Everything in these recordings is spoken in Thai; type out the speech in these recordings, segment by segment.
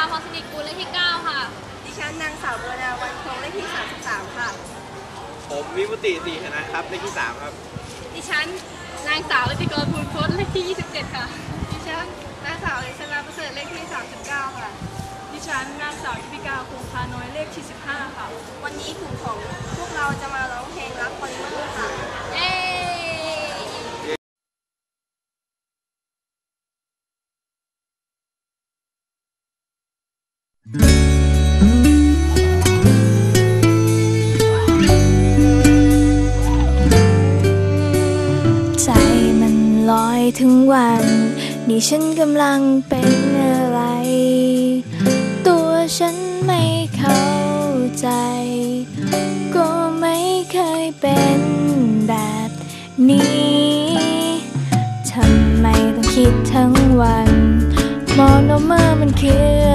าพอสนิทกูลเลขที่ 9 ค่ะ ดิฉันนางสาวบัวดาวันคงเลขที่ 33 ค่ะ ผมวิมุติสีชนะครับเลขที่สามครับ ดิฉันนางสาวลิติกรภูลพจน์เลขที่ 27 ค่ะ ดิฉันนางสาวลิศนาประเสริฐเลขที่ 39 ค่ะ ดิฉันนางสาวทิพิกาคงคาน้อยเลขที่ 15 ค่ะ วันนี้กลุ่มของพวกเราจะมาร้องเพลงรักพอลิเมอร์ค่ะ เย้ ใจมันลอยถึงวัน นี่ฉันกำลังเป็นอะไร ตัวฉันไม่เข้าใจ ก็ไม่เคยเป็นแบบนี้ทำไมต้องคิดทั้งวัน มองออกมามันคือ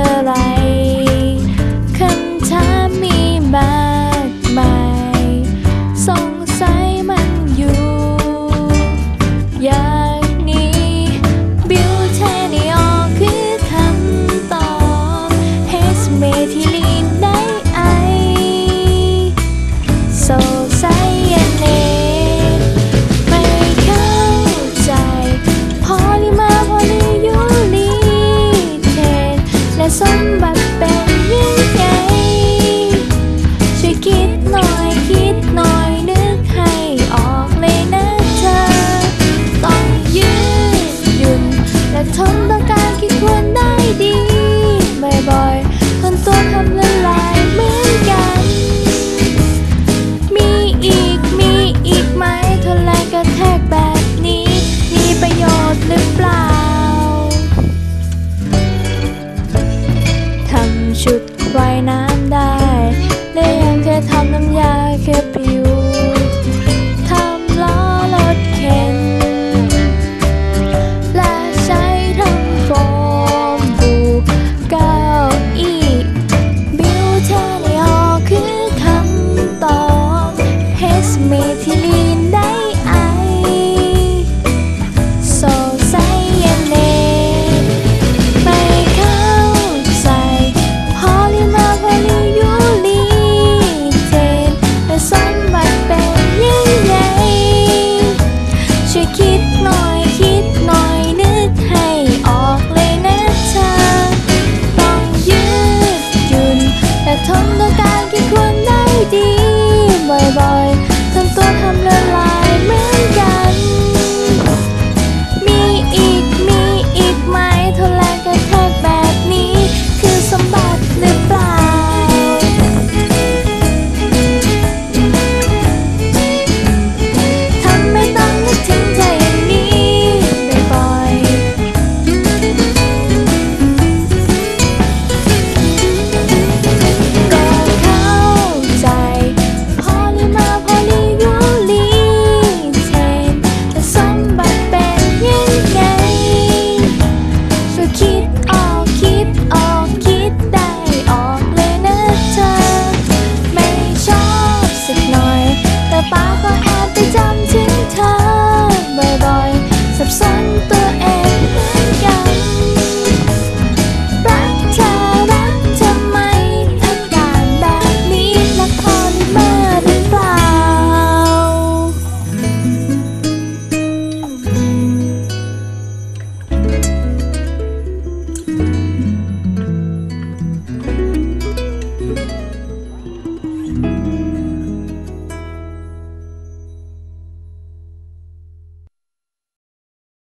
Somebody.